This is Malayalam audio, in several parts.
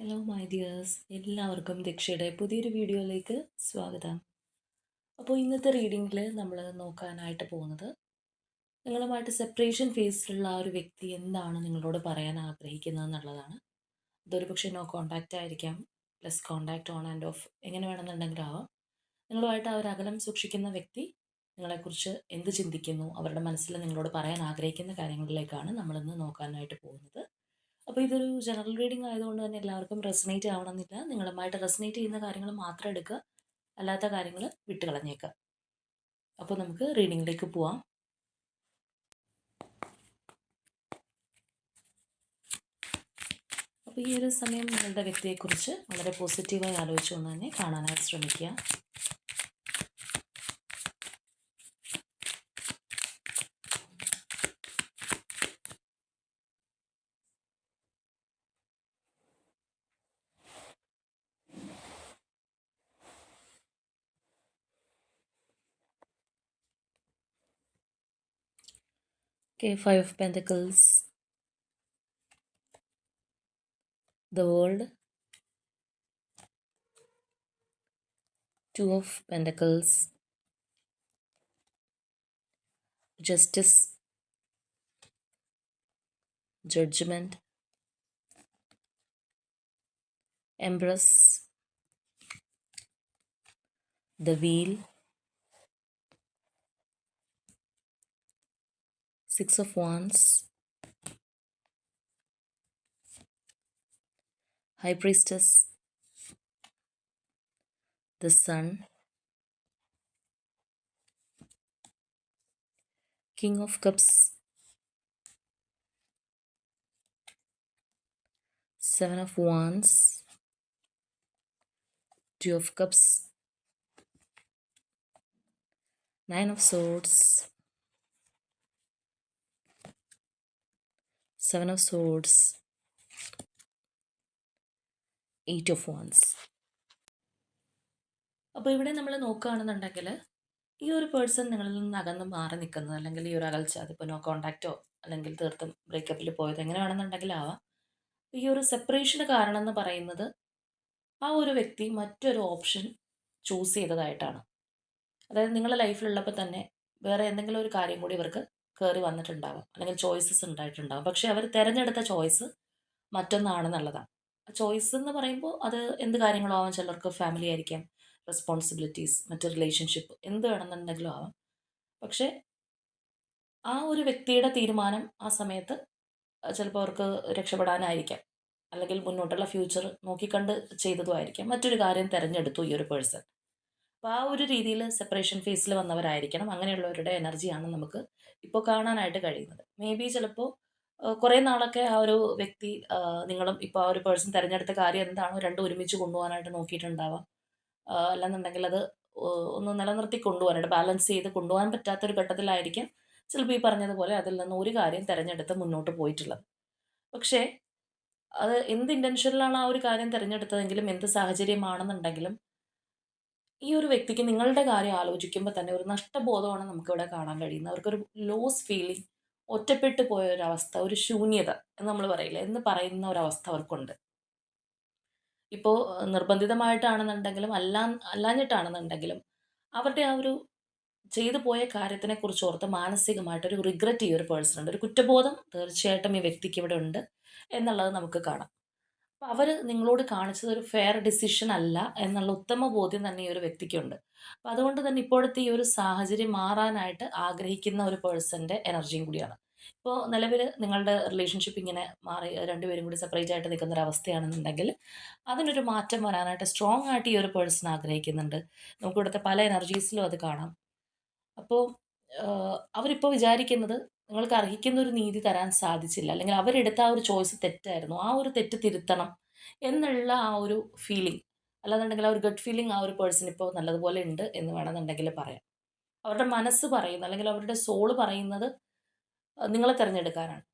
ഹലോ മൈ ഡിയേഴ്സ് എല്ലാവർക്കും ദക്ഷയുടെ പുതിയൊരു വീഡിയോയിലേക്ക് സ്വാഗതം. അപ്പോൾ ഇന്നത്തെ റീഡിങ്ങിൽ നമ്മൾ നോക്കാനായിട്ട് പോകുന്നത് നിങ്ങളുമായിട്ട് സെപ്പറേഷൻ ഫേസിലുള്ള ആ ഒരു വ്യക്തി എന്താണ് നിങ്ങളോട് പറയാൻ ആഗ്രഹിക്കുന്നത് എന്നുള്ളതാണ്. അതൊരു പക്ഷേ നോ കോണ്ടാക്റ്റ് ആയിരിക്കാം. Plus contact on and off എങ്ങനെ വേണമെന്നുണ്ടെങ്കിലും ആവാം. നിങ്ങളുമായിട്ട് ആ ഒരു അകലം സൂക്ഷിക്കുന്ന വ്യക്തി നിങ്ങളെക്കുറിച്ച് എന്ത് ചിന്തിക്കുന്നു? അവരുടെ മനസ്സിൽ നിങ്ങളോട് പറയാൻ ആഗ്രഹിക്കുന്ന കാര്യങ്ങളിലേക്കാണ് നമ്മളിന്ന് നോക്കാനായിട്ട് പോകുന്നത്. അപ്പോൾ ഇതൊരു ജനറൽ റീഡിംഗ് ആയതുകൊണ്ട് തന്നെ എല്ലാവർക്കും റെസനേറ്റ് ആവണമെന്നില്ല. നിങ്ങളുമായിട്ട് റെസനേറ്റ് ചെയ്യുന്ന കാര്യങ്ങൾ മാത്രം എടുക്കുക. അല്ലാത്ത കാര്യങ്ങൾ വിട്ടുകളഞ്ഞേക്കുക. അപ്പോൾ നമുക്ക് റീഡിങ്ങിലേക്ക് പോവാം. അപ്പോൾ ഈ ഒരു സമയം നിങ്ങളുടെ വ്യക്തിയെക്കുറിച്ച് വളരെ പോസിറ്റീവായി ആലോചിച്ചുകൊണ്ട് തന്നെ കാണാനായിട്ട് ശ്രമിക്കുക. Okay, Five of Pentacles, the World, Two of Pentacles, Justice, Judgment, Empress, the Wheel, Six of Wands, High Priestess, the Sun, King of Cups, Seven of Wands, Two of Cups, Nine of Swords, Seven of swords eight of wands അപ്പോൾ ഇവിടെ നമ്മൾ നോക്കുകയാണെന്നുണ്ടെങ്കിൽ ഈ ഒരു പേഴ്സൺ നിങ്ങളിൽ നിന്ന് അകന്ന് മാറി നിൽക്കുന്നത് അല്ലെങ്കിൽ ഈ ഒരു അകൽച്ച അതിപ്പോൾ നോ കോണ്ടാക്റ്റോ അല്ലെങ്കിൽ തീർത്തും ബ്രേക്കപ്പിൽ പോയത് എങ്ങനെ വേണമെന്നുണ്ടെങ്കിൽ ആവാം ഈ ഒരു സെപ്പറേഷന് കാരണം എന്ന് പറയുന്നത് ആ ഒരു വ്യക്തി മറ്റൊരു ഓപ്ഷൻ ചൂസ് ചെയ്തതായിട്ടാണ്. അതായത് നിങ്ങളുടെ ലൈഫിലുള്ളപ്പോൾ തന്നെ വേറെ എന്തെങ്കിലും ഒരു കാര്യം കൂടി ഇവർക്ക് കയറി വന്നിട്ടുണ്ടാവാം. അല്ലെങ്കിൽ ചോയ്സസ് ഉണ്ടായിട്ടുണ്ടാവും. പക്ഷെ അവർ തിരഞ്ഞെടുത്ത ചോയ്സ് മറ്റൊന്നാണെന്നുള്ളതാണ്. ചോയ്സ് എന്ന് പറയുമ്പോൾ അത് എന്ത് കാര്യങ്ങളും ആവാം ചിലർക്ക്? ഫാമിലി ആയിരിക്കാം റെസ്പോൺസിബിലിറ്റീസ് മറ്റ് റിലേഷൻഷിപ്പ് എന്ത് വേണമെന്നുണ്ടെങ്കിലും ആവാം. പക്ഷേ ആ ഒരു വ്യക്തിയുടെ തീരുമാനം ആ സമയത്ത് ചിലപ്പോൾ അവർക്ക് രക്ഷപ്പെടാനായിരിക്കാം. അല്ലെങ്കിൽ മുന്നോട്ടുള്ള ഫ്യൂച്ചർ നോക്കിക്കണ്ട് ചെയ്തതുമായിരിക്കാം. മറ്റൊരു കാര്യം തിരഞ്ഞെടുത്തു ഈ ഒരു പേഴ്സൺ. അപ്പോൾ ആ ഒരു രീതിയിൽ സെപ്പറേഷൻ ഫേസിൽ വന്നവരായിരിക്കണം. അങ്ങനെയുള്ളവരുടെ എനർജിയാണ് നമുക്ക് ഇപ്പോൾ കാണാനായിട്ട് കഴിയുന്നത്. മേ ബി ചിലപ്പോൾ കുറേ നാളൊക്കെ ആ ഒരു വ്യക്തി നിങ്ങളും ഇപ്പോൾ ആ ഒരു പേഴ്സൺ തിരഞ്ഞെടുത്ത കാര്യം എന്താണോ രണ്ടും ഒരുമിച്ച് കൊണ്ടുപോകാനായിട്ട് നോക്കിയിട്ടുണ്ടാവാം. അല്ലെന്നുണ്ടെങ്കിൽ അത് ഒന്ന് നിലനിർത്തി കൊണ്ടുപോകാനായിട്ട് ബാലൻസ് ചെയ്ത് കൊണ്ടുപോകാൻ പറ്റാത്തൊരു ഘട്ടത്തിലായിരിക്കും ചിലപ്പോൾ ഈ പറഞ്ഞതുപോലെ അതിൽ നിന്ന് ഒരു കാര്യം തിരഞ്ഞെടുത്ത് മുന്നോട്ട് പോയിട്ടുള്ളത്. പക്ഷേ അത് എന്ത് ഇന്റൻഷനിലാണ് ആ ഒരു കാര്യം തിരഞ്ഞെടുത്തതെങ്കിലും എന്ത് സാഹചര്യമാണെന്നുണ്ടെങ്കിലും ഈ ഒരു വ്യക്തിക്ക് നിങ്ങളുടെ കാര്യം ആലോചിക്കുമ്പോൾ തന്നെ ഒരു നഷ്ടബോധമാണ് നമുക്കിവിടെ കാണാൻ കഴിയുന്നത്. അവർക്കൊരു ലോസ് ഫീലിംഗ് ഒറ്റപ്പെട്ടു പോയ ഒരവസ്ഥ ഒരു ശൂന്യത എന്ന് നമ്മൾ പറയില്ല എന്ന് പറയുന്ന ഒരവസ്ഥ അവർക്കുണ്ട്. ഇപ്പോൾ നിർബന്ധിതമായിട്ടാണെന്നുണ്ടെങ്കിലും അല്ലാ അല്ലാഞ്ഞിട്ടാണെന്നുണ്ടെങ്കിലും അവരുടെ ആ ഒരു ചെയ്തു പോയ കാര്യത്തിനെ കുറിച്ച് ഓർത്ത് മാനസികമായിട്ടൊരു റിഗ്രറ്റ് ഈ ഒരു പേഴ്സൺ ഉണ്ട്. ഒരു കുറ്റബോധം തീർച്ചയായിട്ടും ഈ വ്യക്തിക്ക് ഇവിടെ ഉണ്ട് എന്നുള്ളത് നമുക്ക് കാണാം. അപ്പോൾ അവർ നിങ്ങളോട് കാണിച്ചത് ഒരു ഫെയർ ഡിസിഷൻ അല്ല എന്നുള്ള ഉത്തമ ബോധ്യം തന്നെ ഈ ഒരു വ്യക്തിക്കുണ്ട്. അപ്പോൾ അതുകൊണ്ട് തന്നെ ഇപ്പോഴത്തെ ഈ ഒരു സാഹചര്യം മാറാനായിട്ട് ആഗ്രഹിക്കുന്ന ഒരു പേഴ്സന്റെ എനർജിയും കൂടിയാണ്. ഇപ്പോൾ നിലവിൽ നിങ്ങളുടെ റിലേഷൻഷിപ്പ് ഇങ്ങനെ മാറി രണ്ടുപേരും കൂടി സെപ്പറേറ്റ് ആയിട്ട് നിൽക്കുന്ന ഒരു അവസ്ഥയാണെന്നുണ്ടെങ്കിൽ അതിനൊരു മാറ്റം വരാനായിട്ട് സ്ട്രോങ് ആയിട്ട് ഈ ഒരു പേഴ്സൺ ആഗ്രഹിക്കുന്നുണ്ട്. നമുക്ക് ഇവിടുത്തെ പല എനർജീസിലും അത് കാണാം. അപ്പോൾ അവരിപ്പോൾ വിചാരിക്കുന്നത് നിങ്ങൾക്ക് അർഹിക്കുന്ന ഒരു നീതി തരാൻ സാധിച്ചില്ല. അല്ലെങ്കിൽ അവരെടുത്ത ആ ഒരു ചോയ്സ് തെറ്റായിരുന്നു. ആ ഒരു തെറ്റ് തിരുത്തണം എന്നുള്ള ആ ഒരു ഫീലിംഗ് അല്ലാന്നുണ്ടെങ്കിൽ ആ ഒരു ഗഡ് ഫീലിംഗ് ആ ഒരു പേഴ്സൺ ഇപ്പോൾ നല്ലതുപോലെ ഉണ്ട് എന്ന് വേണമെന്നുണ്ടെങ്കിൽ പറയാം. അവരുടെ മനസ്സ് പറയുന്നത് അല്ലെങ്കിൽ അവരുടെ സോൾ പറയുന്നത് നിങ്ങളെ തിരഞ്ഞെടുക്കാനാണ്.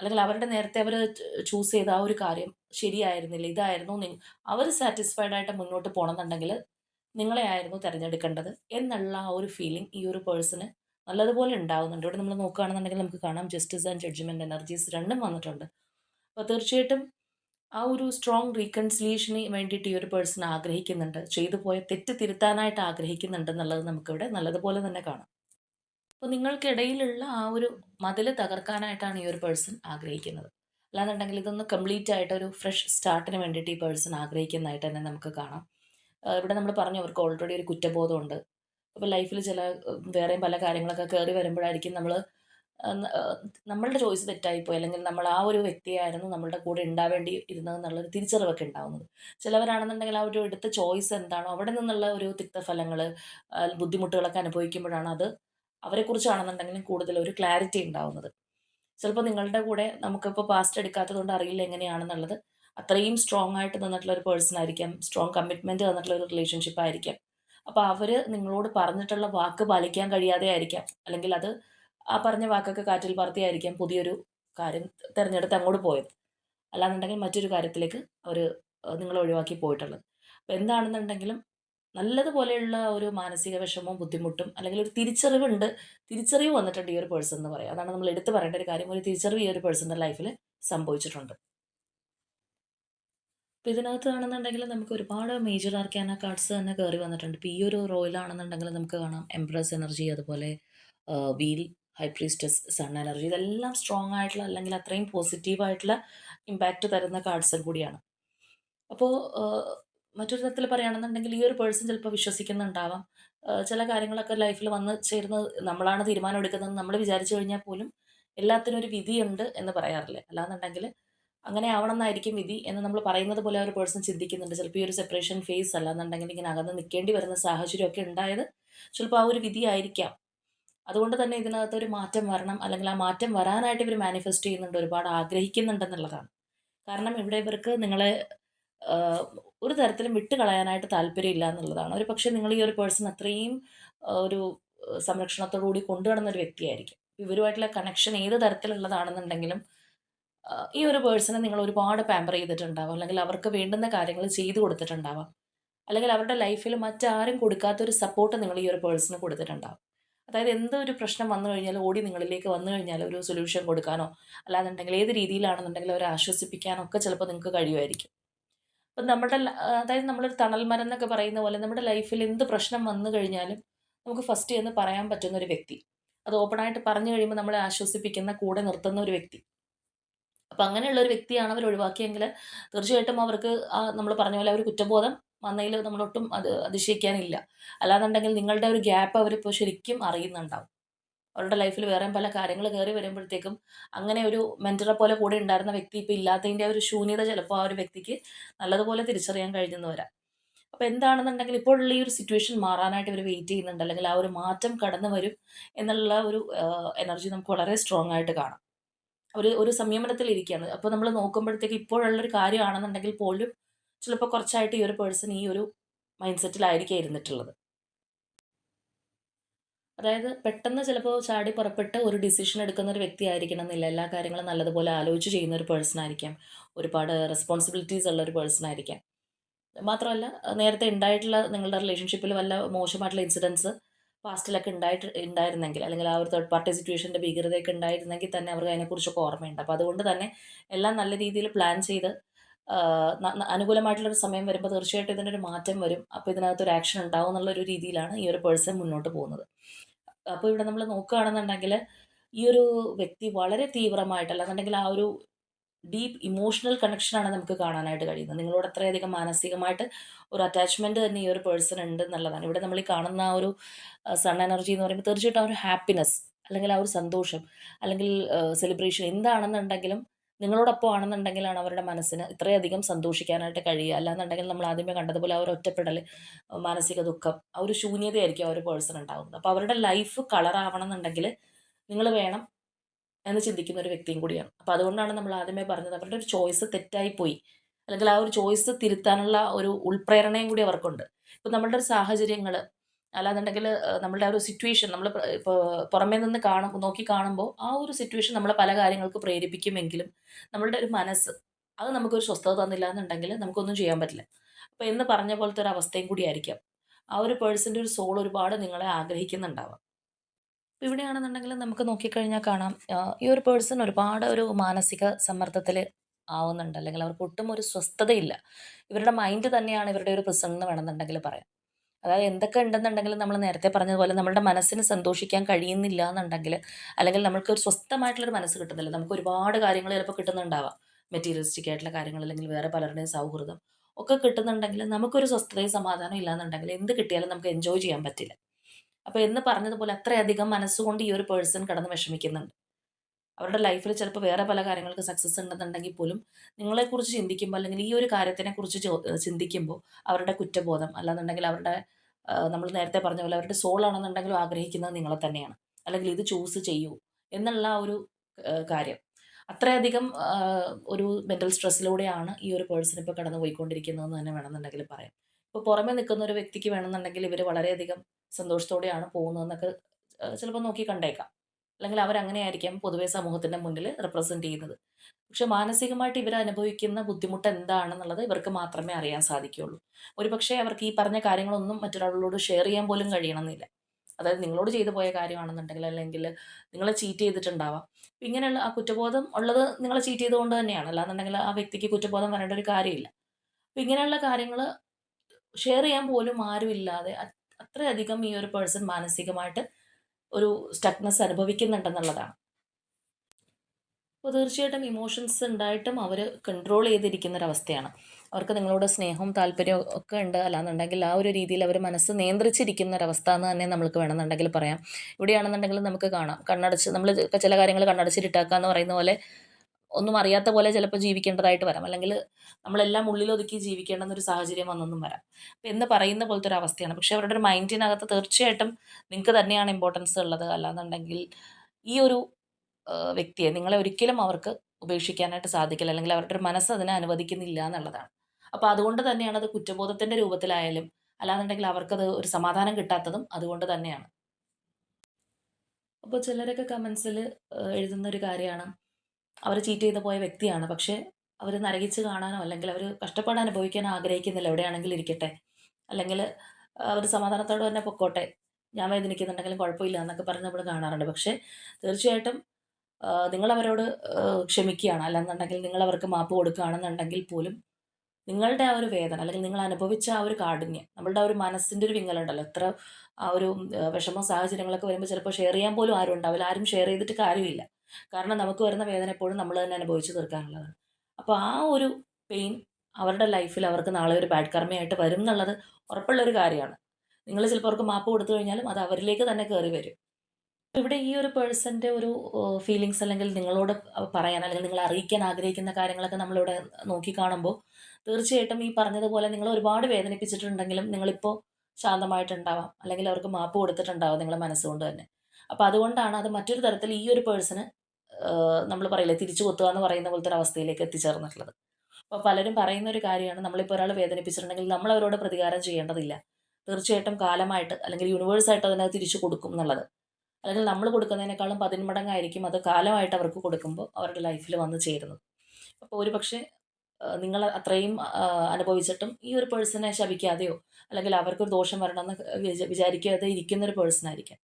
അല്ലെങ്കിൽ അവരുടെ നേരത്തെ അവർ ചൂസ് ചെയ്ത ആ ഒരു കാര്യം ശരിയായിരുന്നില്ല ഇതായിരുന്നു അവർ സാറ്റിസ്ഫൈഡ് ആയിട്ട് മുന്നോട്ട് പോകണമെന്നുണ്ടെങ്കിൽ നിങ്ങളെ ആയിരുന്നു തിരഞ്ഞെടുക്കേണ്ടത് എന്നുള്ള ആ ഒരു ഫീലിംഗ് ഈ ഒരു പേഴ്സണ് നല്ലതുപോലെ ഉണ്ടാവുന്നുണ്ട് ഇവിടെ നമ്മൾ നോക്കുകയാണെന്നുണ്ടെങ്കിൽ നമുക്ക് കാണാം ജസ്റ്റിസ് ആൻഡ് ജഡ്ജ്മെന്റ് എനർജീസ് രണ്ടും വന്നിട്ടുണ്ട് അപ്പോൾ തീർച്ചയായിട്ടും ആ ഒരു സ്ട്രോങ് റീകൺസിലിയേഷന് വേണ്ടിയിട്ട് ഈ ഒരു പേഴ്സൺ ആഗ്രഹിക്കുന്നുണ്ട്. ചെയ്തു പോയ തെറ്റ് തിരുത്താനായിട്ട് ആഗ്രഹിക്കുന്നുണ്ട് എന്നുള്ളത് നമുക്കിവിടെ നല്ലതുപോലെ തന്നെ കാണാം. അപ്പോൾ നിങ്ങൾക്കിടയിലുള്ള ആ ഒരു മതിൽ തകർക്കാനായിട്ടാണ് ഈ ഒരു പേഴ്സൺ ആഗ്രഹിക്കുന്നത്. അല്ലാന്നുണ്ടെങ്കിൽ ഇതൊന്ന് കംപ്ലീറ്റ് ആയിട്ട് ഒരു ഫ്രഷ് സ്റ്റാർട്ടിന് വേണ്ടിയിട്ട് ഈ പേഴ്സൺ ആഗ്രഹിക്കുന്നതായിട്ട് തന്നെ നമുക്ക് കാണാം. ഇവിടെ നമ്മൾ പറഞ്ഞു അവർക്ക് ഓൾറെഡി ഒരു കുറ്റബോധമുണ്ട്. അപ്പോൾ ലൈഫിൽ ചില വേറെയും പല കാര്യങ്ങളൊക്കെ കയറി വരുമ്പോഴായിരിക്കും നമ്മൾ നമ്മളുടെ ചോയ്സ് തെറ്റായിപ്പോയി അല്ലെങ്കിൽ നമ്മൾ ആ ഒരു വ്യക്തിയായിരുന്നു നമ്മളുടെ കൂടെ ഉണ്ടാവേണ്ടി ഇരുന്നത് എന്നുള്ളൊരു തിരിച്ചറിവൊക്കെ ഉണ്ടാവുന്നത്. ചിലവരാണെന്നുണ്ടെങ്കിൽ ആ ഒരു എടുത്ത ചോയ്സ് എന്താണോ അവിടെ നിന്നുള്ള ഒരു തിക്തഫലങ്ങൾ ബുദ്ധിമുട്ടുകളൊക്കെ അനുഭവിക്കുമ്പോഴാണ് അത് അവരെക്കുറിച്ചാണെന്നുണ്ടെങ്കിലും കൂടുതൽ ഒരു ക്ലാരിറ്റി ഉണ്ടാവുന്നത്. ചിലപ്പോൾ നിങ്ങളുടെ കൂടെ നമുക്കിപ്പോൾ പാസ്റ്റ് എടുക്കാത്തത് കൊണ്ട് അറിയില്ല എങ്ങനെയാണെന്നുള്ളത്. അത്രയും സ്ട്രോങ് ആയിട്ട് നിന്നിട്ടുള്ള ഒരു പേഴ്സൺ ആയിരിക്കാം. സ്ട്രോങ് കമ്മിറ്റ്മെന്റ് തന്നിട്ടുള്ള ഒരു റിലേഷൻഷിപ്പ് ആയിരിക്കാം. അപ്പോൾ അവർ നിങ്ങളോട് പറഞ്ഞിട്ടുള്ള വാക്ക് പാലിക്കാൻ കഴിയാതെ ആയിരിക്കാം. അല്ലെങ്കിൽ അത് ആ പറഞ്ഞ വാക്കൊക്കെ കാറ്റിൽ പറത്തിയായിരിക്കാം പുതിയൊരു കാര്യം തിരഞ്ഞെടുത്ത് അങ്ങോട്ട് പോയത്. അല്ലാന്നുണ്ടെങ്കിൽ മറ്റൊരു കാര്യത്തിലേക്ക് അവർ നിങ്ങളെ ഒഴിവാക്കി പോയിട്ടുള്ളത്. അപ്പോൾ എന്താണെന്നുണ്ടെങ്കിലും നല്ലതുപോലെയുള്ള ഒരു മാനസിക വിഷമവും ബുദ്ധിമുട്ടും അല്ലെങ്കിൽ ഒരു തിരിച്ചറിവുണ്ട്. തിരിച്ചറിവ് വന്നിട്ടുണ്ട് ഈ ഒരു പേഴ്സൺ എന്ന് പറയാം. അതാണ് നമ്മൾ എടുത്ത് പറയേണ്ട ഒരു കാര്യം. ഒരു തിരിച്ചറിവ് ഈ ഒരു പേഴ്സന്റെ ലൈഫിൽ സംഭവിച്ചിട്ടുണ്ട്. അപ്പോൾ ഇതിനകത്ത് ആണെന്നുണ്ടെങ്കിൽ നമുക്ക് ഒരുപാട് മേജർ ആർക്കാന കാർഡ്സ് തന്നെ കയറി വന്നിട്ടുണ്ട്. ഇപ്പോൾ ഈ ഒരു റോയിലാണെന്നുണ്ടെങ്കിൽ നമുക്ക് കാണാം എംപ്രസ് എനർജി അതുപോലെ wheel, high priestess, sun energy ഇതെല്ലാം സ്ട്രോങ് ആയിട്ടുള്ള അല്ലെങ്കിൽ അത്രയും പോസിറ്റീവ് ആയിട്ടുള്ള ഇമ്പാക്റ്റ് തരുന്ന കാർഡ്സും കൂടിയാണ്. അപ്പോൾ മറ്റൊരു തരത്തിൽ പറയുകയാണെന്നുണ്ടെങ്കിൽ ഈ ഒരു പേഴ്സൺ ചിലപ്പോൾ വിശ്വസിക്കുന്നുണ്ടാവാം. ചില കാര്യങ്ങളൊക്കെ ലൈഫിൽ വന്ന് ചേരുന്നത് നമ്മളാണ് തീരുമാനം എടുക്കുന്നതെന്ന് നമ്മൾ വിചാരിച്ചു കഴിഞ്ഞാൽ പോലും എല്ലാത്തിനും ഒരു വിധിയുണ്ട് എന്ന് പറയാറില്ലേ? അല്ലാന്നുണ്ടെങ്കിൽ അങ്ങനെ ആവണമെന്നായിരിക്കും വിധി എന്ന് നമ്മൾ പറയുന്നത് പോലെ ഒരു പേഴ്സൺ ചിന്തിക്കുന്നുണ്ട്. ചിലപ്പോൾ ഈ ഒരു സെപ്പറേഷൻ ഫേസ് അല്ലാന്നുണ്ടെങ്കിൽ ഇങ്ങനെ അകന്ന് നിൽക്കേണ്ടി വരുന്ന സാഹചര്യമൊക്കെ ഉണ്ടായത് ചിലപ്പോൾ ആ ഒരു വിധി ആയിരിക്കാം അതുകൊണ്ട് തന്നെ ഇതിനകത്ത് ഒരു മാറ്റം വരണം അല്ലെങ്കിൽ ആ മാറ്റം വരാനായിട്ട് ഇവർ മാനിഫെസ്റ്റ് ചെയ്യുന്നുണ്ട്. ഒരുപാട് ആഗ്രഹിക്കുന്നുണ്ടെന്നുള്ളതാണ്. കാരണം ഇവിടെ ഇവർക്ക് നിങ്ങളെ ഒരു തരത്തിലും വിട്ടുകളയാനായിട്ട് താല്പര്യമില്ല എന്നുള്ളതാണ്. ഒരു പക്ഷേ നിങ്ങൾ ഈ ഒരു പേഴ്സൺ അത്രയും ഒരു സംരക്ഷണത്തോടു കൂടി കൊണ്ടുനടന്ന ഒരു വ്യക്തിയായിരിക്കും. ഇവരുമായിട്ടുള്ള കണക്ഷൻ ഏത് തരത്തിലുള്ളതാണെന്നുണ്ടെങ്കിലും ഈ ഒരു പേഴ്സണെ നിങ്ങൾ ഒരുപാട് പാമ്പർ ചെയ്തിട്ടുണ്ടാവാം. അല്ലെങ്കിൽ അവർക്ക് വേണ്ടുന്ന കാര്യങ്ങൾ ചെയ്തു കൊടുത്തിട്ടുണ്ടാവാം. അല്ലെങ്കിൽ അവരുടെ ലൈഫിൽ മറ്റാരും കൊടുക്കാത്ത ഒരു സപ്പോർട്ട് നിങ്ങൾ ഈ ഒരു പേഴ്സണ് കൊടുത്തിട്ടുണ്ടാവും. അതായത് എന്തൊരു പ്രശ്നം വന്നു കഴിഞ്ഞാലും ഓടി നിങ്ങളിലേക്ക് വന്നു കഴിഞ്ഞാൽ ഒരു സൊല്യൂഷൻ കൊടുക്കാനോ അല്ലാന്നുണ്ടെങ്കിൽ ഏത് രീതിയിലാണെന്നുണ്ടെങ്കിൽ അവരെ ആശ്വസിപ്പിക്കാനോ ഒക്കെ ചിലപ്പോൾ നിങ്ങൾക്ക് കഴിയുമായിരിക്കും. അപ്പം നമ്മുടെ അതായത് നമ്മളൊരു തണൽ മരം എന്നൊക്കെ പറയുന്ന പോലെ നമ്മുടെ ലൈഫിൽ എന്ത് പ്രശ്നം വന്നു കഴിഞ്ഞാലും നമുക്ക് ഫസ്റ്റ് എന്ന് പറയാൻ പറ്റുന്ന ഒരു വ്യക്തി. അത് ഓപ്പണായിട്ട് പറഞ്ഞു കഴിയുമ്പോൾ നമ്മളെ ആശ്വസിപ്പിക്കുന്ന, കൂടെ നിർത്തുന്ന ഒരു വ്യക്തി. അപ്പം അങ്ങനെയുള്ള ഒരു വ്യക്തിയാണ് അവർ ഒഴിവാക്കിയെങ്കിൽ തീർച്ചയായിട്ടും അവർക്ക് ആ നമ്മൾ പറഞ്ഞ പോലെ അവർ കുറ്റബോധം വന്നതിൽ നമ്മളൊട്ടും അത് അതിശയിക്കാനില്ല. അല്ലാന്നുണ്ടെങ്കിൽ നിങ്ങളുടെ ഒരു ഗ്യാപ്പ് അവരിപ്പോൾ ശരിക്കും അറിയുന്നുണ്ടാവും. അവരുടെ ലൈഫിൽ വേറെ പല കാര്യങ്ങൾ കയറി വരുമ്പോഴത്തേക്കും അങ്ങനെ ഒരു മെന്ററെ പോലെ കൂടെ ഉണ്ടായിരുന്ന വ്യക്തി ഇപ്പോൾ ഇല്ലാത്തതിന്റെ ഒരു ശൂന്യത ചിലപ്പോൾ ആ ഒരു വ്യക്തിക്ക് നല്ലതുപോലെ തിരിച്ചറിയാൻ കഴിഞ്ഞെന്ന് വരാം. അപ്പോൾ എന്താണെന്നുണ്ടെങ്കിൽ ഇപ്പോഴുള്ള ഈ ഒരു സിറ്റുവേഷൻ മാറാനായിട്ട് ഇവർ വെയിറ്റ് ചെയ്യുന്നുണ്ട്. അല്ലെങ്കിൽ ആ ഒരു മാറ്റം കടന്നു വരും എന്നുള്ള ഒരു എനർജി നമുക്ക് വളരെ സ്ട്രോങ് ആയിട്ട് കാണാം. ഒരു ഒരു സംയമനത്തിൽ ഇരിക്കുകയാണ്. അപ്പോൾ നമ്മൾ നോക്കുമ്പോഴത്തേക്ക് ഇപ്പോഴുള്ള ഒരു കാര്യമാണെന്നുണ്ടെങ്കിൽ പോലും ചിലപ്പോൾ കുറച്ചായിട്ട് ഈ ഒരു പേഴ്സൺ ഈ ഒരു മൈൻഡ് സെറ്റിലായിരിക്കും ഇരുന്നിട്ടുള്ളത്. അതായത് പെട്ടെന്ന് ചിലപ്പോൾ ചാടി പുറപ്പെട്ട് ഒരു ഡിസിഷൻ എടുക്കുന്ന ഒരു വ്യക്തി ആയിരിക്കണം എന്നില്ല എല്ലാ കാര്യങ്ങളും നല്ലതുപോലെ ആലോചിച്ച് ചെയ്യുന്ന ഒരു പേഴ്സൺ ആയിരിക്കാം. ഒരുപാട് റെസ്പോൺസിബിലിറ്റീസ് ഉള്ള ഒരു പേഴ്സൺ ആയിരിക്കാം. മാത്രമല്ല നേരത്തെ ഉണ്ടായിട്ടുള്ള നിങ്ങളുടെ റിലേഷൻഷിപ്പിൽ വല്ല മോശമായിട്ടുള്ള ഇൻസിഡൻസ് പാസ്റ്റിലൊക്കെ ഉണ്ടായിട്ട് ഉണ്ടായിരുന്നെങ്കിൽ അല്ലെങ്കിൽ ആ ഒരു തേർഡ് പാർട്ടി സിറ്റുവേഷന്റെ ഭീകരതയൊക്കെ ഉണ്ടായിരുന്നെങ്കിൽ തന്നെ അവർക്ക് അതിനെക്കുറിച്ചൊക്കെ ഓർമ്മയുണ്ട്. അപ്പോൾ അതുകൊണ്ട് തന്നെ എല്ലാം നല്ല രീതിയിൽ പ്ലാൻ ചെയ്ത് അനുകൂലമായിട്ടുള്ളൊരു സമയം വരുമ്പോൾ തീർച്ചയായിട്ടും ഇതിനൊരു മാറ്റം വരും. അപ്പോൾ ഇതിനകത്തൊരു ആക്ഷൻ ഉണ്ടാവും എന്നുള്ളൊരു രീതിയിലാണ് ഈ ഒരു പേഴ്സൺ മുന്നോട്ട് പോകുന്നത്. അപ്പോൾ ഇവിടെ നമ്മൾ നോക്കുകയാണെന്നുണ്ടെങ്കിൽ ഈ ഒരു വ്യക്തി വളരെ തീവ്രമായിട്ട് അല്ലാന്നുണ്ടെങ്കിൽ ആ ഒരു ഡീപ്പ് ഇമോഷണൽ കണക്ഷനാണ് നമുക്ക് കാണാനായിട്ട് കഴിയുന്നത്. നിങ്ങളോട് അത്രയധികം മാനസികമായിട്ട് ഒരു അറ്റാച്ച്മെന്റ് തന്നെ ഈ ഒരു പേഴ്സൺ ഉണ്ട് എന്നുള്ളതാണ്. ഇവിടെ നമ്മൾ ഈ കാണുന്ന ആ ഒരു സൺ എനർജി എന്ന് പറയുമ്പോൾ തീർച്ചയായിട്ടും ആ ഒരു ഹാപ്പിനെസ് അല്ലെങ്കിൽ ആ ഒരു സന്തോഷം അല്ലെങ്കിൽ സെലിബ്രേഷൻ എന്താണെന്നുണ്ടെങ്കിലും നിങ്ങളോടൊപ്പം ആണെന്നുണ്ടെങ്കിലാണ് അവരുടെ മനസ്സിന് ഇത്രയധികം സന്തോഷിക്കാനായിട്ട് കഴിയുക. അല്ലാന്നുണ്ടെങ്കിൽ നമ്മൾ ആദ്യമേ കണ്ടതുപോലെ ആ ഒരു ഒറ്റപ്പെടൽ, മാനസിക ദുഃഖം, ആ ഒരു ശൂന്യതയായിരിക്കും ആ ഒരു പേഴ്സൺ ഉണ്ടാകുന്നത് അപ്പോൾ അവരുടെ ലൈഫ് കളറാവണം എന്നുണ്ടെങ്കിൽ നിങ്ങൾ വേണം എന്ന് ചിന്തിക്കുന്ന ഒരു വ്യക്തിയും കൂടിയാണ്. അപ്പോൾ അതുകൊണ്ടാണ് നമ്മൾ ആദ്യമേ പറഞ്ഞത് അവരുടെ ഒരു ചോയ്സ് തെറ്റായി പോയി. അല്ലെങ്കിൽ ആ ഒരു ചോയ്സ് തിരുത്താനുള്ള ഒരു ഉൾപ്രേരണയും കൂടി അവർക്കുണ്ട്. ഇപ്പോൾ നമ്മളുടെ ഒരു സാഹചര്യങ്ങൾ അല്ലാന്നുണ്ടെങ്കിൽ നമ്മളുടെ ആ ഒരു സിറ്റുവേഷൻ നമ്മൾ ഇപ്പോൾ പുറമേ നിന്ന് കാണും നോക്കി കാണുമ്പോൾ ആ ഒരു സിറ്റുവേഷൻ നമ്മളെ പല കാര്യങ്ങൾക്ക് പ്രേരിപ്പിക്കുമെങ്കിലും നമ്മളുടെ ഒരു മനസ്സ് അത് നമുക്കൊരു സ്വസ്ഥത തന്നില്ല എന്നുണ്ടെങ്കിൽ നമുക്കൊന്നും ചെയ്യാൻ പറ്റില്ല. അപ്പോൾ എന്ന് പറഞ്ഞ പോലത്തെ ഒരു അവസ്ഥയും കൂടിയായിരിക്കാം. ആ ഒരു പേഴ്സന്റെ ഒരു സോൾ ഒരുപാട് നിങ്ങളെ ആഗ്രഹിക്കുന്നുണ്ടാവാം. ഇപ്പോൾ ഇവിടെയാണെന്നുണ്ടെങ്കിൽ നമുക്ക് നോക്കിക്കഴിഞ്ഞാൽ കാണാം ഈ ഒരു പേഴ്സൺ ഒരുപാട് ഒരു മാനസിക സമ്മർദ്ദത്തിൽ ആവുന്നുണ്ട്. അല്ലെങ്കിൽ അവർക്ക് ഒട്ടും ഒരു സ്വസ്ഥതയില്ല. ഇവരുടെ മൈൻഡ് തന്നെയാണ് ഇവരുടെ ഒരു പ്രശ്നം എന്ന് വേണമെന്നുണ്ടെങ്കിൽ പറയാം. അതായത് എന്തൊക്കെ ഉണ്ടെന്നുണ്ടെങ്കിലും നമ്മൾ നേരത്തെ പറഞ്ഞതുപോലെ നമ്മുടെ മനസ്സിന് സന്തോഷിക്കാൻ കഴിയുന്നില്ല എന്നുണ്ടെങ്കിൽ അല്ലെങ്കിൽ നമുക്ക് ഒരു സ്വസ്ഥമായിട്ടുള്ളൊരു മനസ്സ് കിട്ടുന്നില്ല. നമുക്ക് ഒരുപാട് കാര്യങ്ങൾ ചിലപ്പോൾ കിട്ടുന്നുണ്ടാവാം. മെറ്റീരിയലിസ്റ്റിക് ആയിട്ടുള്ള കാര്യങ്ങൾ അല്ലെങ്കിൽ വേറെ പലരുടെയും സൗഹൃദം ഒക്കെ കിട്ടുന്നുണ്ടെങ്കിൽ നമുക്കൊരു സ്വസ്ഥതയും സമാധാനം ഇല്ലാന്നുണ്ടെങ്കിൽ എന്ത് കിട്ടിയാലും നമുക്ക് എൻജോയ് ചെയ്യാൻ പറ്റില്ല. അപ്പോൾ എന്ന് പറഞ്ഞതുപോലെ അത്രയധികം മനസ്സുകൊണ്ട് ഈ ഒരു പേഴ്സൺ കടന്ന് വിഷമിക്കുന്നുണ്ട്. അവരുടെ ലൈഫിൽ ചിലപ്പോൾ വേറെ പല കാര്യങ്ങൾക്ക് സക്സസ് ഉണ്ടെന്നുണ്ടെങ്കിൽ പോലും നിങ്ങളെക്കുറിച്ച് ചിന്തിക്കുമ്പോൾ അല്ലെങ്കിൽ ഈ ഒരു കാര്യത്തിനെക്കുറിച്ച് കുറിച്ച് ചിന്തിക്കുമ്പോൾ അവരുടെ കുറ്റബോധം അല്ലാന്നുണ്ടെങ്കിൽ അവരുടെ നമ്മൾ നേരത്തെ പറഞ്ഞ പോലെ അവരുടെ സോൾ ആണെന്നുണ്ടെങ്കിലും ആഗ്രഹിക്കുന്നത് നിങ്ങളെ തന്നെയാണ്. അല്ലെങ്കിൽ ഇത് ചൂസ് ചെയ്യൂ എന്നുള്ള ഒരു കാര്യം. അത്രയധികം ഒരു മെന്റൽ സ്ട്രെസ്സിലൂടെയാണ് ഈ ഒരു പേഴ്സൺ ഇപ്പോൾ കടന്നു പോയിക്കൊണ്ടിരിക്കുന്നതെന്ന് തന്നെ വേണമെന്നുണ്ടെങ്കിൽ പറയാം. ഇപ്പോൾ പുറമെ നിൽക്കുന്ന ഒരു വ്യക്തിക്ക് വേണമെന്നുണ്ടെങ്കിൽ ഇവർ വളരെയധികം സന്തോഷത്തോടെയാണ് പോകുന്നതെന്നൊക്കെ ചിലപ്പോൾ നോക്കി കണ്ടേക്കാം. അല്ലെങ്കിൽ അവരങ്ങനെയായിരിക്കാം പൊതുവെ സമൂഹത്തിന്റെ മുന്നിൽ റെപ്രസെന്റ് ചെയ്യുന്നത്. പക്ഷെ മാനസികമായിട്ട് ഇവർ അനുഭവിക്കുന്ന ബുദ്ധിമുട്ട് എന്താണെന്നുള്ളത് ഇവർക്ക് മാത്രമേ അറിയാൻ സാധിക്കുകയുള്ളൂ. ഒരുപക്ഷെ അവർക്ക് ഈ പറഞ്ഞ കാര്യങ്ങളൊന്നും മറ്റൊരാളോട് ഷെയർ ചെയ്യാൻ പോലും കഴിയണമെന്നില്ല. അതായത് നിങ്ങളോട് ചെയ്തു പോയ കാര്യമാണെന്നുണ്ടെങ്കിൽ അല്ലെങ്കിൽ നിങ്ങളെ ചീറ്റ് ചെയ്തിട്ടുണ്ടാവാം. ഇങ്ങനെയുള്ള ആ കുറ്റബോധം ഉള്ളത് നിങ്ങളെ ചീറ്റ് ചെയ്തുകൊണ്ട് തന്നെയാണ്. അല്ലാന്നുണ്ടെങ്കിൽ ആ വ്യക്തിക്ക് കുറ്റബോധം വരേണ്ട ഒരു കാര്യമില്ല. അപ്പം ഇങ്ങനെയുള്ള കാര്യങ്ങൾ ഷെയർ ചെയ്യാൻ പോലും ആരുമില്ലാതെ അത്രയധികം ഈ ഒരു പേഴ്സൺ മാനസികമായിട്ട് ഒരു സ്റ്റക്നെസ് അനുഭവിക്കുന്നുണ്ടെന്നുള്ളതാണ്. അപ്പോൾ തീർച്ചയായിട്ടും ഇമോഷൻസ് ഉണ്ടായിട്ടും അവർ കൺട്രോൾ ചെയ്തിരിക്കുന്ന ഒരവസ്ഥയാണ് അവർക്ക് നിങ്ങളോട് സ്നേഹവും താല്പര്യവും ഒക്കെ ഉണ്ട് അല്ലാന്നുണ്ടെങ്കിൽ ആ ഒരു രീതിയിൽ അവർ മനസ്സ് നിയന്ത്രിച്ചിരിക്കുന്ന ഒരവസ്ഥ എന്ന് തന്നെ നമുക്ക് വേണമെന്നുണ്ടെങ്കിൽ പറയാം. ഇവിടെയാണെന്നുണ്ടെങ്കിൽ നമുക്ക് കാണാം. കണ്ണടച്ച് നമ്മൾ ചില കാര്യങ്ങൾ കണ്ണടച്ചിട്ടാക്കുക എന്ന് പറയുന്ന പോലെ ഒന്നും അറിയാത്ത പോലെ ചിലപ്പോൾ ജീവിക്കേണ്ടതായിട്ട് വരാം. അല്ലെങ്കിൽ നമ്മളെല്ലാം ഉള്ളിലൊതുക്കി ജീവിക്കേണ്ടുന്ന ഒരു സാഹചര്യം വന്നൊന്നും വരാം. അപ്പം എന്ന് പറയുന്ന പോലത്തെ ഒരു അവസ്ഥയാണ്. പക്ഷേ അവരുടെ ഒരു മൈൻഡിനകത്ത് തീർച്ചയായിട്ടും നിങ്ങൾക്ക് തന്നെയാണ് ഇമ്പോർട്ടൻസ് ഉള്ളത്. അല്ലാന്നുണ്ടെങ്കിൽ ഈ ഒരു വ്യക്തിയെ നിങ്ങളെ ഒരിക്കലും അവർക്ക് ഉപേക്ഷിക്കാനായിട്ട് സാധിക്കില്ല. അല്ലെങ്കിൽ അവരുടെ ഒരു മനസ്സ് അതിനെ അനുവദിക്കുന്നില്ല എന്നുള്ളതാണ്. അപ്പോൾ അതുകൊണ്ട് തന്നെയാണ് അത് കുറ്റബോധത്തിന്റെ രൂപത്തിലായാലും അല്ലാന്നുണ്ടെങ്കിൽ അവർക്കത് ഒരു സമാധാനം കിട്ടാത്തതും അതുകൊണ്ട് തന്നെയാണ്. അപ്പോൾ ചിലരൊക്കെ കമൻസിൽ എഴുതുന്ന ഒരു കാര്യമാണ് അവർ ചീറ്റ് ചെയ്ത് പോയ വ്യക്തിയാണ്. പക്ഷെ അവർ നരകിച്ച് കാണാനോ അല്ലെങ്കിൽ അവർ കഷ്ടപ്പാട് അനുഭവിക്കാനോ ആഗ്രഹിക്കുന്നില്ല. എവിടെയാണെങ്കിലും ഇരിക്കട്ടെ. അല്ലെങ്കിൽ അവർ സമാധാനത്തോടെ തന്നെ പൊക്കോട്ടെ. ഞാൻ വേദനിക്കുന്നുണ്ടെങ്കിലും കുഴപ്പമില്ല എന്നൊക്കെ പറഞ്ഞ് നമ്മൾ കാണാറുണ്ട്. പക്ഷേ തീർച്ചയായിട്ടും നിങ്ങൾ അവരോട് ക്ഷമിക്കുകയാണ്. അല്ലെന്നുണ്ടെങ്കിൽ നിങ്ങൾ അവർക്ക് മാപ്പ് കൊടുക്കുകയാണെന്നുണ്ടെങ്കിൽ പോലും നിങ്ങളുടെ ആ ഒരു വേദന അല്ലെങ്കിൽ നിങ്ങൾ അനുഭവിച്ച ആ ഒരു കാഠിന്യം നമ്മളുടെ ആ ഒരു മനസ്സിന്റെ ഒരു വിങ്ങലുണ്ടല്ലോ. എത്ര ആ ഒരു വിഷമ സാഹചര്യങ്ങളൊക്കെ വരുമ്പോൾ ചിലപ്പോൾ ഷെയർ ചെയ്യാൻ പോലും ആരും ഉണ്ടാവില്ല ആരും ഷെയർ ചെയ്തിട്ട് കാര്യമില്ല. കാരണം നമുക്ക് വരുന്ന വേദന എപ്പോഴും നമ്മൾ തന്നെ അനുഭവിച്ചു തീർക്കാനുള്ളതാണ്. അപ്പോൾ ആ ഒരു പെയിൻ അവരുടെ ലൈഫിൽ അവർക്ക് നാളെ ഒരു ബാഡ് കർമ്മയായിട്ട് വരും എന്നുള്ളത് ഉറപ്പുള്ളൊരു കാര്യമാണ്. നിങ്ങൾ ചിലപ്പോൾ അവർക്ക് മാപ്പ് കൊടുത്തു കഴിഞ്ഞാലും അത് അവരിലേക്ക് തന്നെ കയറി വരും. ഇവിടെ ഈ ഒരു പേഴ്സന്റെ ഒരു ഫീലിങ്സ് അല്ലെങ്കിൽ നിങ്ങളോട് പറയാൻ അല്ലെങ്കിൽ നിങ്ങൾ അറിയിക്കാൻ ആഗ്രഹിക്കുന്ന കാര്യങ്ങളൊക്കെ നമ്മളിവിടെ നോക്കി കാണുമ്പോൾ തീർച്ചയായിട്ടും ഈ പറഞ്ഞതുപോലെ നിങ്ങൾ ഒരുപാട് വേദനിപ്പിച്ചിട്ടുണ്ടെങ്കിലും നിങ്ങളിപ്പോൾ ശാന്തമായിട്ടുണ്ടാവാം. അല്ലെങ്കിൽ അവർക്ക് മാപ്പ് കൊടുത്തിട്ടുണ്ടാവാം നിങ്ങളുടെ മനസ്സുകൊണ്ട് തന്നെ. അപ്പോൾ അതുകൊണ്ടാണ് അത് മറ്റൊരു തരത്തിൽ ഈ ഒരു പേഴ്സണ് നമ്മൾ പറയില്ലേ തിരിച്ചു കൊത്തുക എന്ന് പറയുന്ന പോലത്തെ ഒരു അവസ്ഥയിലേക്ക് എത്തിച്ചേർന്നിട്ടുള്ളത്. അപ്പോൾ പലരും പറയുന്ന ഒരു കാര്യമാണ് നമ്മളിപ്പോൾ ഒരാൾ വേദനിപ്പിച്ചിട്ടുണ്ടെങ്കിൽ നമ്മൾ അവരോട് പ്രതികാരം ചെയ്യേണ്ടതില്ല. തീർച്ചയായിട്ടും കാലമായിട്ട് അല്ലെങ്കിൽ യൂണിവേഴ്സായിട്ട് അതിനകത്ത് തിരിച്ചു കൊടുക്കും എന്നുള്ളത്. അല്ലെങ്കിൽ നമ്മൾ കൊടുക്കുന്നതിനേക്കാളും പതിന്മടങ്ങായിരിക്കും അത് കാലമായിട്ട് അവർക്ക് കൊടുക്കുമ്പോൾ അവരുടെ ലൈഫിൽ വന്ന് ചേരുന്നത്. അപ്പോൾ ഒരു പക്ഷേ നിങ്ങൾ അത്രയും അനുഭവിച്ചിട്ടും ഈ ഒരു പേഴ്സണെ ശപിക്കാതെയോ അല്ലെങ്കിൽ അവർക്കൊരു ദോഷം വരണമെന്ന് വിചാ- വിചാരിക്കാതെ ഇരിക്കുന്ന ഒരു പേഴ്സൺ ആയിരിക്കാം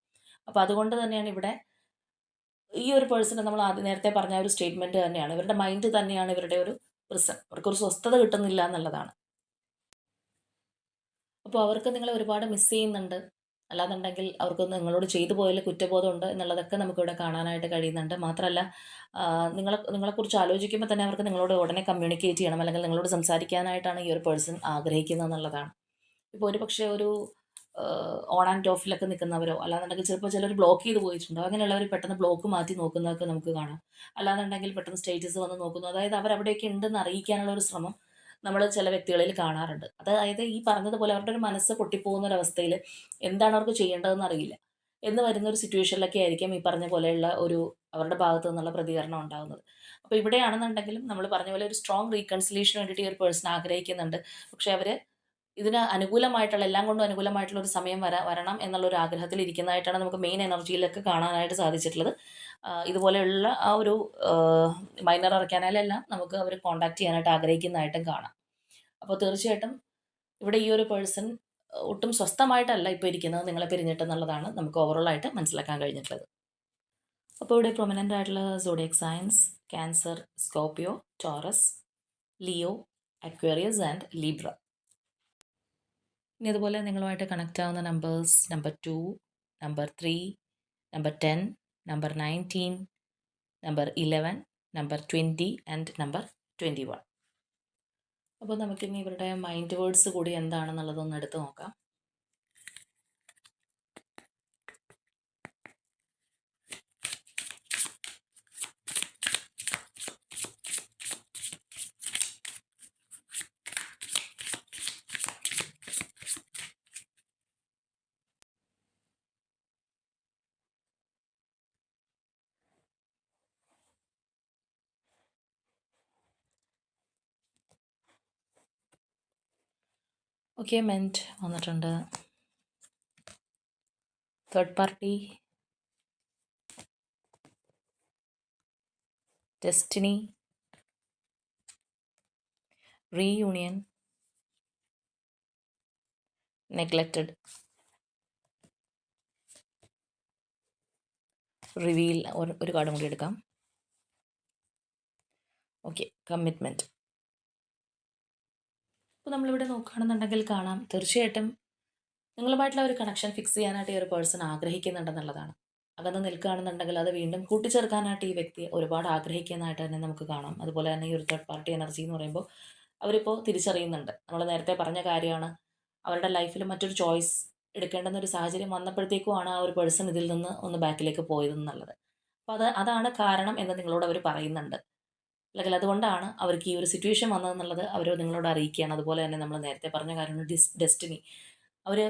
അപ്പോൾ അതുകൊണ്ട് തന്നെയാണ് ഇവിടെ ഈ ഒരു പേഴ്സണ് നമ്മൾ ആദ്യം നേരത്തെ പറഞ്ഞ ഒരു സ്റ്റേറ്റ്മെന്റ് തന്നെയാണ്. ഇവരുടെ മൈൻഡ് തന്നെയാണ് ഇവരുടെ ഒരു പ്രിസൺ അവർക്കൊരു സ്വസ്ഥത കിട്ടുന്നില്ല എന്നുള്ളതാണ്. അപ്പോൾ അവർക്ക് നിങ്ങളെ ഒരുപാട് മിസ് ചെയ്യുന്നുണ്ട്. അല്ലാന്നുണ്ടെങ്കിൽ അവർക്ക് നിങ്ങളോട് ചെയ്തു പോയതിൽ കുറ്റബോധമുണ്ട് എന്നുള്ളതൊക്കെ നമുക്കിവിടെ കാണാനായിട്ട് കഴിയുന്നുണ്ട്. മാത്രമല്ല നിങ്ങളെ നിങ്ങളെക്കുറിച്ച് ആലോചിക്കുമ്പോൾ തന്നെ അവർക്ക് നിങ്ങളോട് ഉടനെ കമ്മ്യൂണിക്കേറ്റ് ചെയ്യണം. അല്ലെങ്കിൽ നിങ്ങളോട് സംസാരിക്കാനായിട്ടാണ് ഈ ഒരു പേഴ്സൺ ആഗ്രഹിക്കുന്നത് എന്നുള്ളതാണ്. ഇപ്പോൾ ഒരു പക്ഷേ ഒരു ഓൺ ആൻഡ് ഓഫിലൊക്കെ നിൽക്കുന്നവരോ അല്ലാന്നുണ്ടെങ്കിൽ ചിലപ്പോൾ ചിലർ ബ്ലോക്ക് ചെയ്ത് പോയിട്ടുണ്ടോ. അങ്ങനെയുള്ളവർ പെട്ടെന്ന് ബ്ലോക്ക് മാറ്റി നോക്കുന്നതൊക്കെ നമുക്ക് കാണാം. അല്ലാന്നുണ്ടെങ്കിൽ പെട്ടെന്ന് സ്റ്റേറ്റസ് വന്ന് നോക്കുന്നു. അതായത് അവർ അവിടെയൊക്കെ ഉണ്ടെന്ന് അറിയിക്കാനുള്ള ഒരു ശ്രമം നമ്മൾ ചില വ്യക്തികളിൽ കാണാറുണ്ട്. അതായത് ഈ പറഞ്ഞതുപോലെ അവരുടെ ഒരു മനസ്സ് പൊട്ടിപ്പോകുന്ന ഒരു അവസ്ഥയിൽ എന്താണ് അവർക്ക് ചെയ്യേണ്ടതെന്ന് അറിയില്ല. എന്ന് വരുന്ന ഒരു സിറ്റുവേഷനിലൊക്കെ ആയിരിക്കും ഈ പറഞ്ഞ പോലെയുള്ള ഒരു അവരുടെ ഭാഗത്തു നിന്നുള്ള പ്രതികരണം ഉണ്ടാകുന്നത് അപ്പോൾ ഇവിടെയാണെന്നുണ്ടെങ്കിലും നമ്മൾ പറഞ്ഞ പോലെ ഒരു സ്ട്രോങ് റീകൺസിലേഷൻ വേണ്ടിയിട്ട് ഈ ഒരു പേഴ്സൺ ആഗ്രഹിക്കുന്നുണ്ട്. പക്ഷേ അവർ ഇതിന് അനുകൂലമായിട്ടുള്ള എല്ലാം കൊണ്ടും അനുകൂലമായിട്ടുള്ള ഒരു സമയം വര വരണം എന്നുള്ള ഒരു ആഗ്രഹത്തിൽ ഇരിക്കുന്നതായിട്ടാണ് നമുക്ക് മെയിൻ എനർജിയിലൊക്കെ കാണാനായിട്ട് സാധിച്ചിട്ടുള്ളത്. ഇതുപോലെയുള്ള ആ ഒരു മൈനർ ഇറക്കാനാലെല്ലാം നമുക്ക് അവർ കോണ്ടാക്ട് ചെയ്യാനായിട്ട് ആഗ്രഹിക്കുന്നതായിട്ടും കാണാം. അപ്പോൾ തീർച്ചയായിട്ടും ഇവിടെ ഈ ഒരു പേഴ്സൺ ഒട്ടും സ്വസ്ഥമായിട്ടല്ല ഇപ്പോൾ ഇരിക്കുന്നത് നിങ്ങളെ പിരിഞ്ഞിട്ടെന്നുള്ളതാണ് നമുക്ക് ഓവറോൾ ആയിട്ട് മനസ്സിലാക്കാൻ കഴിഞ്ഞിട്ടുള്ളത്. അപ്പോൾ ഇവിടെ പ്രൊമിനന്റ് ആയിട്ടുള്ള zodiac signs cancer Scorpio Taurus Leo Aquarius and Libra ഇനി അതുപോലെ നിങ്ങളുമായിട്ട് കണക്റ്റ് ആവുന്ന numbers number two number three number ten number nineteen number eleven number twenty and number twenty one അപ്പോൾ നമുക്കിനി ഇവരുടെ മൈൻഡ് വേർഡ്സ് കൂടി എന്താണെന്നുള്ളതൊന്ന് എടുത്ത് നോക്കാം. ഓക്കെ മെന്റ് വന്നിട്ടുണ്ട്. Third party destiny reunion neglected reveal ഒരു കാർഡും കൂടി എടുക്കാം. ഓക്കെ കമ്മിറ്റ്മെന്റ് അപ്പോൾ നമ്മളിവിടെ നോക്കുകയാണെന്നുണ്ടെങ്കിൽ കാണാം. തീർച്ചയായിട്ടും നിങ്ങളുമായിട്ടുള്ള ഒരു കണക്ഷൻ ഫിക്സ് ചെയ്യാനായിട്ട് ഈ ഒരു പേഴ്സൺ ആഗ്രഹിക്കുന്നുണ്ടെന്നുള്ളതാണ്. അകന്ന് നിൽക്കുകയാണെന്നുണ്ടെങ്കിൽ അത് വീണ്ടും കൂട്ടിച്ചേർക്കാനായിട്ട് ഈ വ്യക്തി ഒരുപാട് ആഗ്രഹിക്കുന്നതായിട്ട് തന്നെ നമുക്ക് കാണാം. അതുപോലെ തന്നെ ഈ ഒരു തേർഡ് പാർട്ടി എനർജി എന്ന് പറയുമ്പോൾ അവരിപ്പോൾ തിരിച്ചറിയുന്നുണ്ട്. നമ്മൾ നേരത്തെ പറഞ്ഞ കാര്യമാണ്. അവരുടെ ലൈഫിൽ മറ്റൊരു ചോയ്സ് എടുക്കേണ്ടുന്ന ഒരു സാഹചര്യം വന്നപ്പോഴത്തേക്കുമാണ് ആ ഒരു പേഴ്സൺ ഇതിൽ നിന്ന് ഒന്ന് ബാക്കിലേക്ക് പോയതെന്നുള്ളത്. അപ്പോൾ അത് അതാണ് കാരണം എന്ന് നിങ്ങളോട് അവർ പറയുന്നുണ്ട്. അല്ലെങ്കിൽ അതുകൊണ്ടാണ് അവർക്ക് ഈ ഒരു സിറ്റുവേഷൻ വന്നതെന്നുള്ളത് അവർ നിങ്ങളോട് അറിയിക്കുകയാണ്. അതുപോലെ തന്നെ നമ്മൾ നേരത്തെ പറഞ്ഞ കാര്യമാണ് ഡിസ് ഡെസ്റ്റിനി അവർ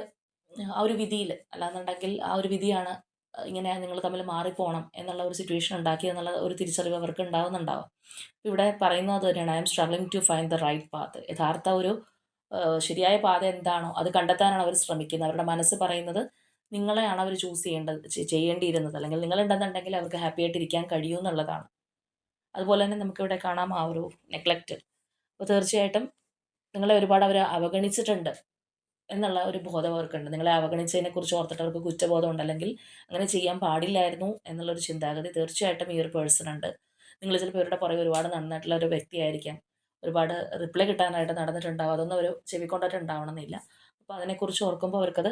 ആ ഒരു വിധിയിൽ അല്ലാന്നുണ്ടെങ്കിൽ ആ ഒരു വിധിയാണ് ഇങ്ങനെ നിങ്ങൾ തമ്മിൽ മാറിപ്പോണം എന്നുള്ള ഒരു സിറ്റുവേഷൻ ഉണ്ടാക്കി എന്നുള്ള ഒരു തിരിച്ചറിവ് അവർക്ക് ഉണ്ടാവുന്നുണ്ടാവും. ഇവിടെ പറയുന്നത് തന്നെയാണ്. I'm struggling to find the right path യഥാർത്ഥ ഒരു ശരിയായ പാത എന്താണോ അത് കണ്ടെത്താനാണ് അവർ ശ്രമിക്കുന്നത്. അവരുടെ മനസ്സ് പറയുന്നത് നിങ്ങളെയാണ് അവർ ചൂസ് ചെയ്യേണ്ടത് ചെയ്യേണ്ടിയിരുന്നത്. അല്ലെങ്കിൽ നിങ്ങളുണ്ടെന്നുണ്ടെങ്കിൽ അവർക്ക് ഹാപ്പി ആയിട്ടിരിക്കാൻ കഴിയുമെന്നുള്ളതാണ്. അതുപോലെ തന്നെ നമുക്കിവിടെ കാണാം ആ ഒരു നെഗ്ലക്റ്റ് അപ്പോൾ തീർച്ചയായിട്ടും നിങ്ങളെ ഒരുപാട് അവർ അവഗണിച്ചിട്ടുണ്ട് എന്നുള്ള ഒരു ബോധം അവർക്കുണ്ട്. നിങ്ങളെ അവഗണിച്ചതിനെ കുറിച്ച് ഓർത്തിട്ട് അവർക്ക് കുറ്റബോധം ഉണ്ട്. അല്ലെങ്കിൽ അങ്ങനെ ചെയ്യാൻ പാടില്ലായിരുന്നു എന്നുള്ളൊരു ചിന്താഗതി തീർച്ചയായിട്ടും ഈ ഒരു പേഴ്സൺ ഉണ്ട്. നിങ്ങൾ ചിലപ്പോൾ ഇവരുടെ പുറകെ ഒരുപാട് നന്നായിട്ടുള്ള ഒരു വ്യക്തിയായിരിക്കാം ഒരുപാട് റിപ്ലൈ കിട്ടാനായിട്ട് നടന്നിട്ടുണ്ടാവും. അതൊന്നും അവർ ചെവിക്കൊണ്ടിട്ടുണ്ടാവണമെന്നില്ല അപ്പോൾ അതിനെക്കുറിച്ച് ഓർക്കുമ്പോൾ അവർക്കത്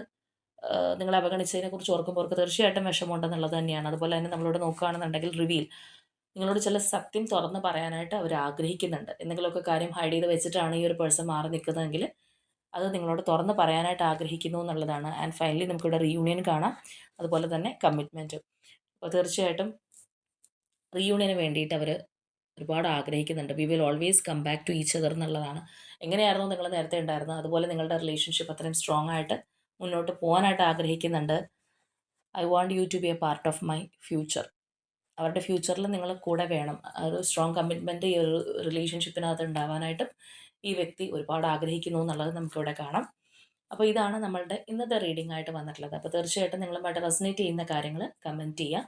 നിങ്ങളെ അവഗണിച്ചതിനെക്കുറിച്ച് ഓർക്കുമ്പോൾ അവർക്ക് തീർച്ചയായിട്ടും വിഷമമുണ്ടെന്നുള്ളത് തന്നെയാണ്. അതുപോലെ തന്നെ നമ്മളോട് നോക്കുകയാണെന്നുണ്ടെങ്കിൽ റിവീൽ നിങ്ങളോട് ചില സത്യം തുറന്ന് പറയാനായിട്ട് അവർ ആഗ്രഹിക്കുന്നുണ്ട്. എന്തെങ്കിലുമൊക്കെ കാര്യം ഹൈഡ് ചെയ്ത് വെച്ചിട്ടാണ് ഈ ഒരു പേഴ്സൺ മാറി നിൽക്കുന്നതെങ്കിൽ അത് നിങ്ങളോട് തുറന്ന് പറയാനായിട്ട് ആഗ്രഹിക്കുന്നു എന്നുള്ളതാണ്. ആൻഡ് ഫൈനലി നമുക്കിവിടെ റീയൂണിയൻ കാണാം. അതുപോലെ തന്നെ കമ്മിറ്റ്മെന്റും അപ്പോൾ തീർച്ചയായിട്ടും റീയൂണിയന് വേണ്ടിയിട്ട് അവർ ഒരുപാട് ആഗ്രഹിക്കുന്നുണ്ട്. We will always come back to each other എന്നുള്ളതാണ്. എങ്ങനെയായിരുന്നു നിങ്ങൾ നേരത്തെ ഉണ്ടായിരുന്നത്? അതുപോലെ നിങ്ങളുടെ റിലേഷൻഷിപ്പ് അത്രയും സ്ട്രോങ് ആയിട്ട് മുന്നോട്ട് പോകാനായിട്ട് ആഗ്രഹിക്കുന്നുണ്ട്. I want you to be a part of my future അവരുടെ ഫ്യൂച്ചറിൽ നിങ്ങൾ കൂടെ വേണം. ഒരു സ്ട്രോങ് കമ്മിറ്റ്മെന്റ് ഈ ഒരു റിലേഷൻഷിപ്പിനകത്ത് ഉണ്ടാവാനായിട്ടും ഈ വ്യക്തി ഒരുപാട് ആഗ്രഹിക്കുന്നു എന്നുള്ളത് നമുക്കിവിടെ കാണാം. അപ്പോൾ ഇതാണ് നമ്മളുടെ ഇന്നത്തെ റീഡിംഗ് ആയിട്ട് വന്നിട്ടുള്ളത്. അപ്പോൾ തീർച്ചയായിട്ടും നിങ്ങളുമായിട്ട് റെസനേറ്റ് ചെയ്യുന്ന കാര്യങ്ങൾ കമന്റ് ചെയ്യുക.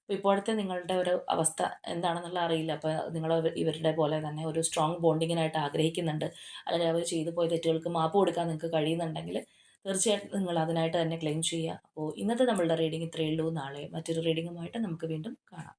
അപ്പോൾ ഇപ്പോഴത്തെ നിങ്ങളുടെ ഒരു അവസ്ഥ എന്താണെന്നുള്ള അറിയില്ല. അപ്പോൾ നിങ്ങൾ ഇവരുടെ പോലെ തന്നെ ഒരു സ്ട്രോങ് ബോണ്ടിങ്ങിനായിട്ട് ആഗ്രഹിക്കുന്നുണ്ട്. അല്ലെങ്കിൽ അവർ ചെയ്തു പോയ തെറ്റുകൾക്ക് മാപ്പ് കൊടുക്കാൻ നിങ്ങൾക്ക് കഴിയുന്നുണ്ടെങ്കിൽ തീർച്ചയായിട്ടും നിങ്ങൾ അതിനായിട്ട് തന്നെ ക്ലെയിം ചെയ്യുക. അപ്പോൾ ഇന്നത്തെ നമ്മളുടെ റീഡിംഗ് ഇത്രയേ ഉള്ളൂ. നാളെ മറ്റൊരു റീഡിങ്ങുമായിട്ട് നമുക്ക് വീണ്ടും കാണാം.